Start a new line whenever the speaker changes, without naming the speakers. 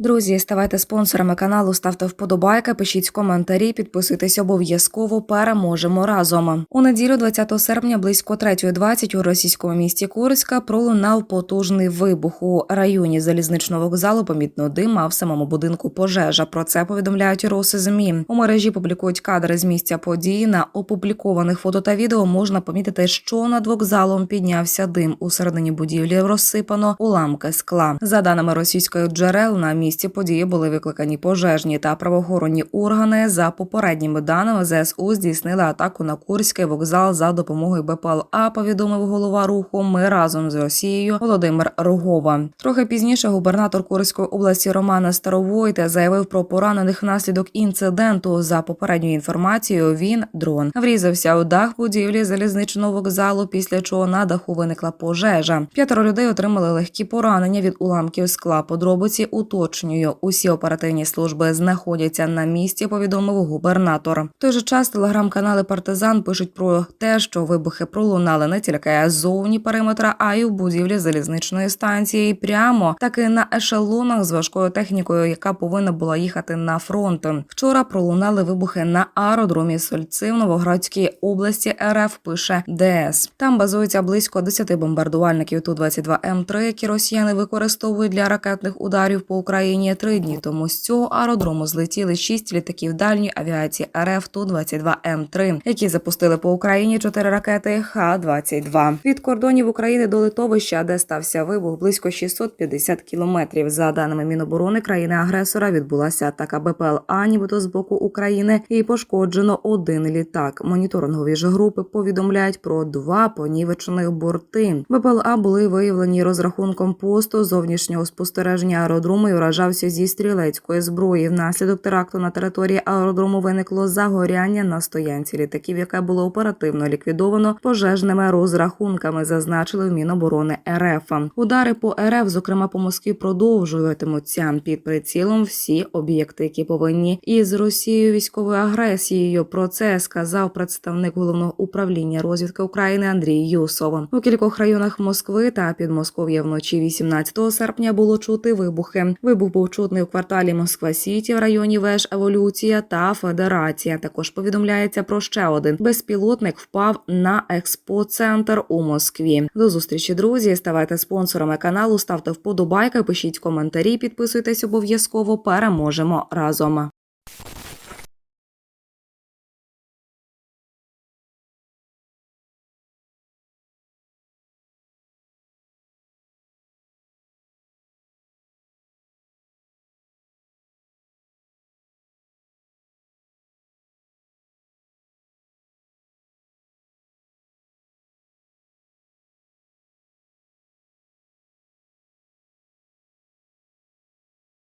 Друзі, ставайте спонсорами каналу, ставте вподобайки, пишіть коментарі, підписуйтесь обов'язково. Переможемо разом. У неділю, 20 серпня, близько 3.20 у російському місті Курська пролунав потужний вибух у районі залізничного вокзалу. Помітно дим, а в самому будинку пожежа. Про це повідомляють роси змі. У мережі публікують кадри з місця події. На опублікованих фото та відео можна помітити, що над вокзалом піднявся дим. У середині будівлі розсипано уламки скла. За даними російської джерел, на місці події були викликані пожежні та правоохоронні органи. За попередніми даними ЗСУ здійснили атаку на Курський вокзал за допомогою БПЛА. Повідомив голова руху. Ми разом з Росією Володимир Рогова. Трохи пізніше губернатор Курської області Романа Старовойта заявив про поранених внаслідок інциденту. За попередньою інформацією, він дрон врізався у дах будівлі залізничного вокзалу, після чого на даху виникла пожежа. П'ятеро людей отримали легкі поранення від уламків скла. Подробиці уточнюю. Усі оперативні служби знаходяться на місці. Повідомив губернатор. В той же час телеграм-канали Партизан пишуть про те, що вибухи пролунали не тільки зовні периметра, а й у будівлі залізничної станції. Прямо таки на ешелонах з важкою технікою, яка повинна була їхати на фронт. Вчора пролунали вибухи на аеродромі Сольци в Новоградській області РФ. Пише ДС. Там базується близько 10 бомбардувальників ту 22 М3, які росіяни використовують для ракетних ударів по Україні. Три дні тому з цього аеродрому злетіли шість літаків дальньої авіації РФ ту 22 М3, які запустили по Україні чотири ракети Х-22. Від кордонів України до литовища, де стався вибух, близько 650 кілометрів. За даними Міноборони країни-агресора, відбулася атака БПЛА, нібито з боку України, і пошкоджено один літак. Моніторингові ж групи повідомляють про два понівечених борти. БПЛА були виявлені розрахунком посту зовнішнього спостереження аеродрому і вражався зі стрілецької зброї. Внаслідок теракту на території аеродрому виникло загоряння на стоянці літаків, яке було оперативно ліквідовано пожежними розрахунками, зазначили в Міноборони РФ. Удари по РФ, зокрема по Москві, продовжуватимуться під прицілом всі об'єкти, які повинні із Росією військовою агресією. Про це сказав представник головного управління розвідки України Андрій Юсов. У кількох районах Москви та Підмосков'я вночі 18 серпня було чути вибухи. Був повчутний у кварталі Москва Сіті в районі Веж Еволюція та Федерація. Також повідомляється про ще один безпілотник впав на експоцентр у Москві. До зустрічі, друзі. Ставайте спонсорами каналу, ставте вподобайки, пишіть коментарі, підписуйтесь обов'язково. Переможемо разом.